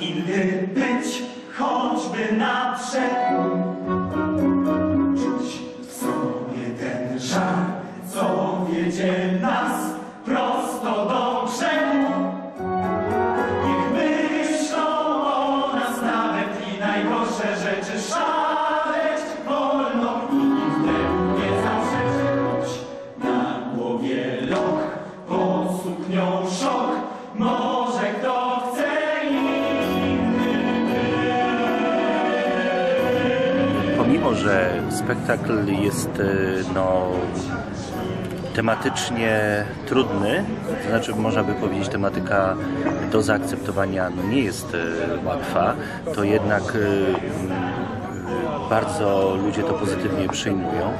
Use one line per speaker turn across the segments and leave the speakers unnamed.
inny być, choćby naprzed.
Pomimo, że spektakl jest e, no, tematycznie trudny, to znaczy można by powiedzieć tematyka do zaakceptowania no, nie jest e, łatwa, to jednak e, bardzo ludzie to pozytywnie przyjmują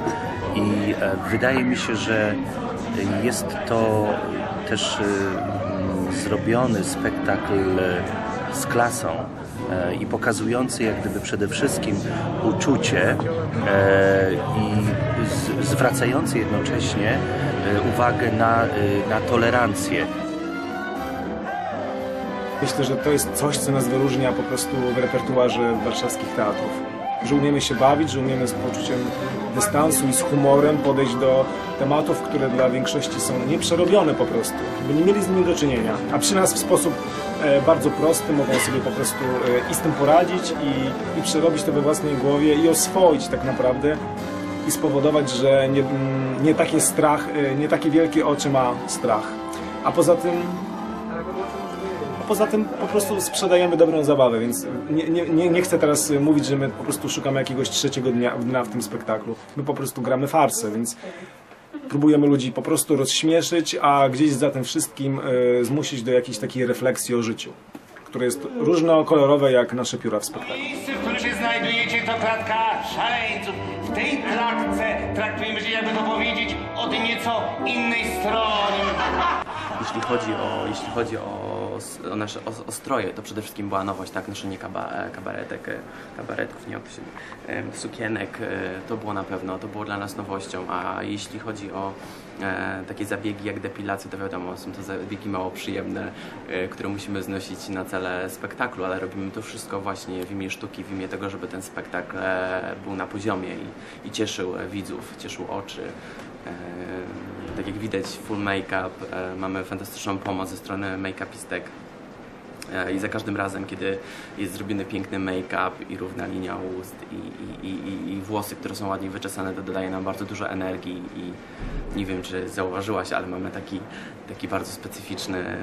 i wydaje mi się, że jest to też zrobiony spektakl z klasą i pokazujący jak gdyby przede wszystkim uczucie e, i zwracający jednocześnie e, uwagę na, e, na tolerancję.
Myślę, że to jest coś, co nas wyróżnia po prostu w repertuarze warszawskich teatrów. Że umiemy się bawić, że umiemy z poczuciem dystansu i z humorem podejść do tematów, które dla większości są nieprzerobione po prostu, by nie mieli z nimi do czynienia. A przy nas w sposób e, bardzo prosty mogą sobie po prostu e, i z tym poradzić i, i przerobić to we własnej głowie i oswoić tak naprawdę i spowodować, że nie, mm, nie taki strach, e, nie takie wielkie oczy ma strach. A poza tym poza tym po prostu sprzedajemy dobrą zabawę, więc nie, nie, nie, chcę teraz mówić, że my po prostu szukamy jakiegoś trzeciego dnia, dna w tym spektaklu. My po prostu gramy farsę, więc próbujemy ludzi po prostu rozśmieszyć, a gdzieś za tym wszystkim y, zmusić do jakiejś takiej refleksji o życiu, które jest różnokolorowe jak nasze pióra w spektaklu.
Miejsce, w którym się znajdujecie, to klatka szaleńców. W tej klatce traktujemy się, jakby to powiedzieć, od nieco innej strony.
Jeśli chodzi o, jeśli chodzi o, o nasze o, o stroje, to przede wszystkim była nowość, tak, noszenie kaba, kabaretek, e, kabaretków, nie się sukienek, e, to było na pewno, to było dla nas nowością, a jeśli chodzi o e, takie zabiegi jak depilacja, to wiadomo, są to zabiegi mało przyjemne, e, które musimy znosić na cele spektaklu, ale robimy to wszystko właśnie w imię sztuki, w imię tego, żeby ten spektakl e, był na poziomie i, i cieszył e, widzów, cieszył oczy. E, tak jak widać, full make-up, e, mamy fantastyczną pomoc ze strony make-upistek. E, I za każdym razem, kiedy jest zrobiony piękny make-up i równa linia ust i, i, i, i- włosy, które są ładnie wyczesane, to dodaje nam bardzo dużo energii i nie wiem, czy zauważyłaś, ale mamy taki, taki bardzo specyficzny e,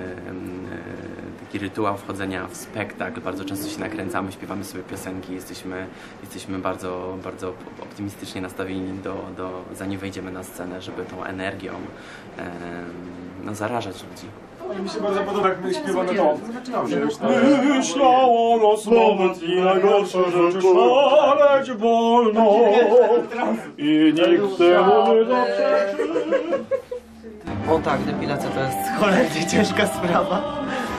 taki rytuał wchodzenia w spektakl. Bardzo często się nakręcamy, śpiewamy sobie piosenki, jesteśmy, jesteśmy bardzo, bardzo optymistycznie nastawieni do, do, zanim wejdziemy na scenę, żeby tą energią no, zarażać ludzi.
Mi się bardzo podoba, jak my śpiewamy to.
Myślało nas nawet i najgorsze rzeczy szaleć wolno i nikt temu nie zaprzeczy.
O tak, depilacja to jest cholernie ciężka sprawa.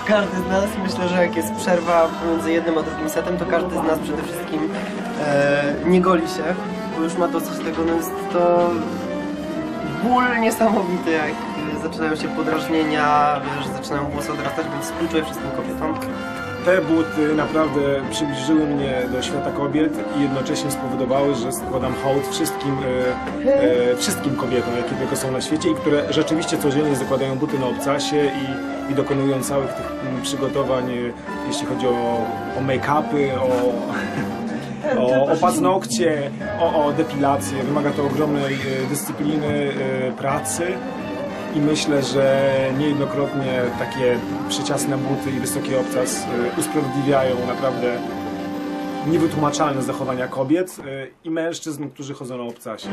Każdy z nas, myślę, że jak jest przerwa pomiędzy jednym a drugim setem, to każdy z nas przede wszystkim e, nie goli się, bo już ma dosyć tego, no jest to ból niesamowity, jak zaczynają się podrażnienia, wiesz, zaczynają włosy odrastać, więc współczuję wszystkim kobietom.
Te buty naprawdę przybliżyły mnie do świata kobiet i jednocześnie spowodowały, że składam hołd wszystkim, e, e, wszystkim kobietom, jakie tylko są na świecie i które rzeczywiście codziennie zakładają buty na obcasie i, i dokonują całych tych mm, przygotowań, e, jeśli chodzi o, o make-upy, o, o, o paznokcie, o, o depilację. Wymaga to ogromnej e, dyscypliny, e, pracy. I myślę, że niejednokrotnie takie przeciasne buty i wysoki obcas y, usprawiedliwiają naprawdę niewytłumaczalne zachowania kobiet y, i mężczyzn, którzy chodzą na obcasie.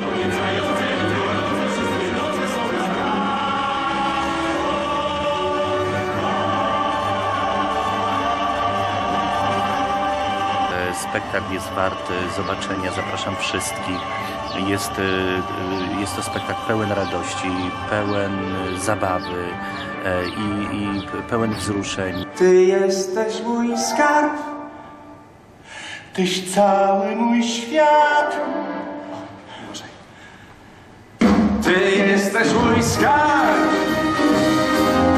E, Spektakl jest wart zobaczenia, zapraszam wszystkich. Jest, e, e, jest to spektakl pełen radości, pełen e, zabawy i, i pełen wzruszeń.
Ty jesteś mój skarb, tyś cały mój świat. Ty jesteś mój skarb,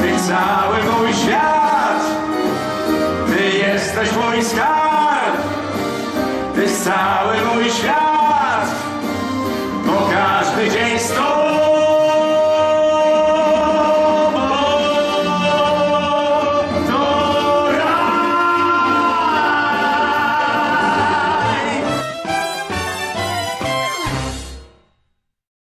ty cały mój świat. Ty jesteś mój skarb, ty cały mój świat. Bo